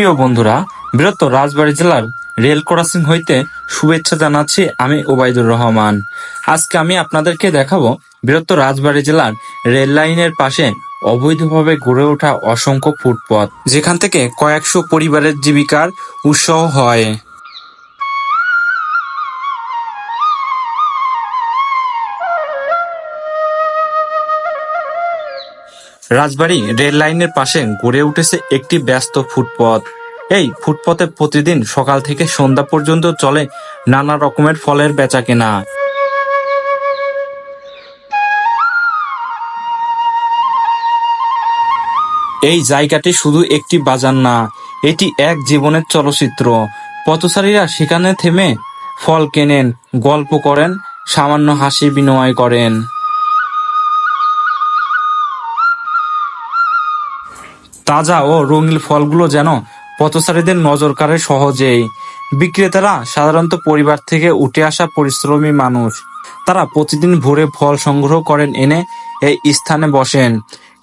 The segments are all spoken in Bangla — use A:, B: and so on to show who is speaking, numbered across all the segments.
A: প্রিয় বন্ধুরা, বৃহত্তর রাজবাড়ী জেলার রেল ক্রসিং হইতে শুভেচ্ছা জানাচ্ছি আমি ওবায়দুর রহমান। আজকে আমি আপনাদেরকে দেখাবো বৃহত্তর রাজবাড়ী জেলার রেল লাইনের পাশে অবৈধভাবে গড়ে ওঠা অসংখ্য ফুটপথ যেখান থেকে কয়েকশো পরিবারের জীবিকার উৎসাহ হয়। রাজবাড়ী রেল লাইনের পাশে গড়ে উঠেছে একটি ব্যস্ত ফুটপথ। এই ফুটপথে প্রতিদিন সকাল থেকে সন্ধ্যা পর্যন্ত চলে নানা রকমের ফলের বেচা কেনা এই জায়গাটি শুধু একটি বাজার না, এটি এক জীবনের চলচ্চিত্র। পথচারীরা সেখানে থেমে ফল কেনেন, গল্প করেন, সামান্য হাসি বিনিময় করেন। তাজা ও রঙিন ফলগুলো যেন পথচারীদের নজর কাড়ে সহজেই। বিক্রেতারা সাধারণত পরিবার থেকে উঠে আসা পরিশ্রমী মানুষ। তারা প্রতিদিন ভোরে ফল সংগ্রহ করেন, এনে এই স্থানে বসেন।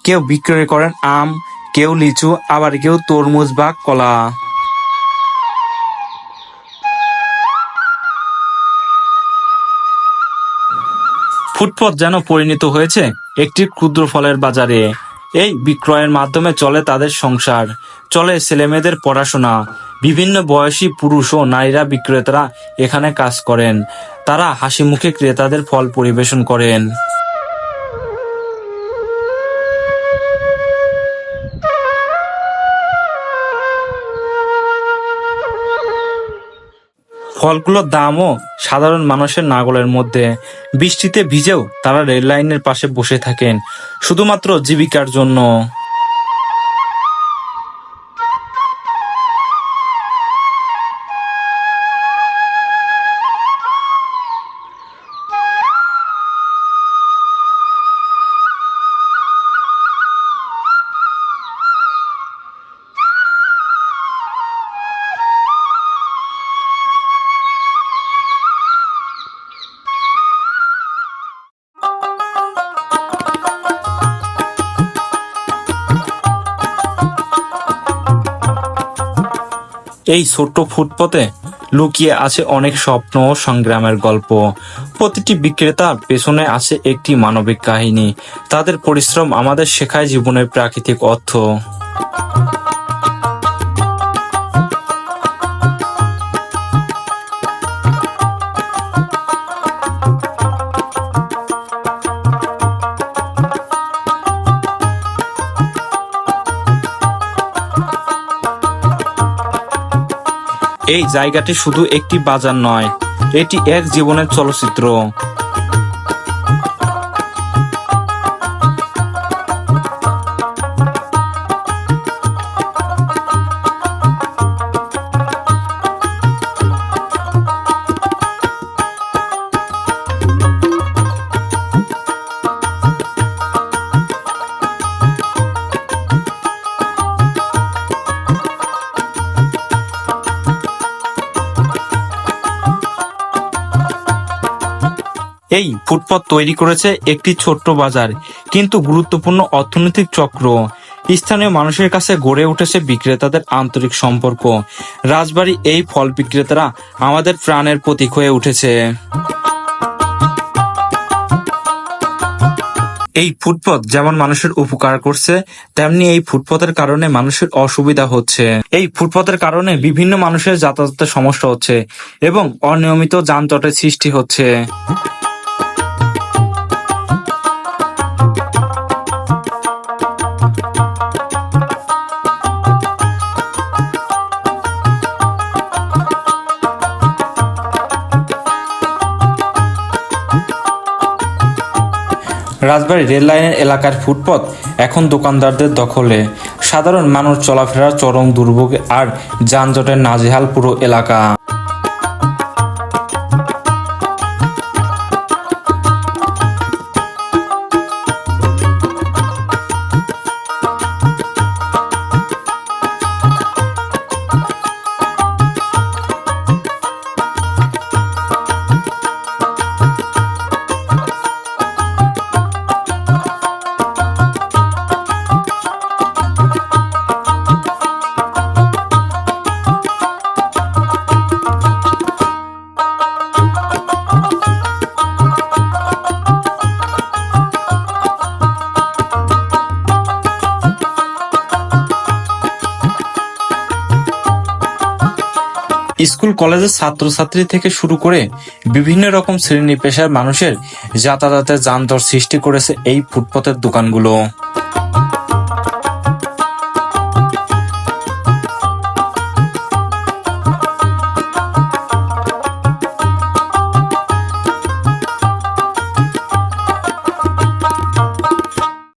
A: কেউ বিক্রয় করেন আম, কেউ লিচু, আবার কেউ তরমুজ বা কলা। ফুটপথ যেন পরিণত হয়েছে একটি ক্ষুদ্র ফলের বাজারে। এই বিক্রয়ের মাধ্যমে চলে তাদের সংসার। চলে ছেলেমেয়েদের পড়াশোনা। বিভিন্ন বয়সী পুরুষ ও নারীরা বিক্রেতারা এখানে কাজ করেন। তারা হাসি মুখে ক্রেতাদের ফল পরিবেশন করেন। ফলগুলোর দামও সাধারণ মানুষের নাগলের মধ্যে। বৃষ্টিতে ভিজেও তারা রেল লাইনের পাশে বসে থাকেন, শুধুমাত্র জীবিকার জন্য। এই ছোট্ট ফুটপথে লুকিয়ে আছে অনেক স্বপ্ন ও সংগ্রামের গল্প। প্রতিটি বিক্রেতার পেছনে আছে একটি মানবিক কাহিনী। তাদের পরিশ্রম আমাদের শেখায় জীবনের প্রাকৃতিক অর্থ। এই জায়গাটি শুধু একটি বাজার নয় এটি এক জীবনের চলচ্চিত্র। এই ফুটপথ তৈরি করেছে একটি ছোট্ট বাজার, কিন্তু গুরুত্বপূর্ণ অর্থনৈতিক চক্র। স্থানীয় মানুষের কাছে গড়ে উঠেছে বিক্রেতাদের আন্তরিক সম্পর্ক। রাজবাড়ী এই ফল বিক্রেতারা আমাদের প্রাণের প্রতীক হয়ে উঠেছে। এই ফুটপথ যেমন মানুষের উপকার করছে, তেমনি এই ফুটপথের কারণে মানুষের অসুবিধা হচ্ছে। এই ফুটপথের কারণে বিভিন্ন মানুষের যাতায়াতের সমস্যা হচ্ছে এবং অনিয়মিত যানজটের সৃষ্টি হচ্ছে। রাজবাড়ী রেল লাইনের এলাকার ফুটপথ এখন দোকানদারদের দখলে। সাধারণ মানুষ চলাফেরা চরম দুর্ভোগ আর যানজটের নাজেহাল পুরো এলাকা। স্কুল, কলেজের ছাত্রছাত্রী থেকে শুরু করে বিভিন্ন রকম শ্রেণি পেশার মানুষের যাতায়াতের যানজট সৃষ্টি করেছে এই ফুটপথের দোকানগুলো।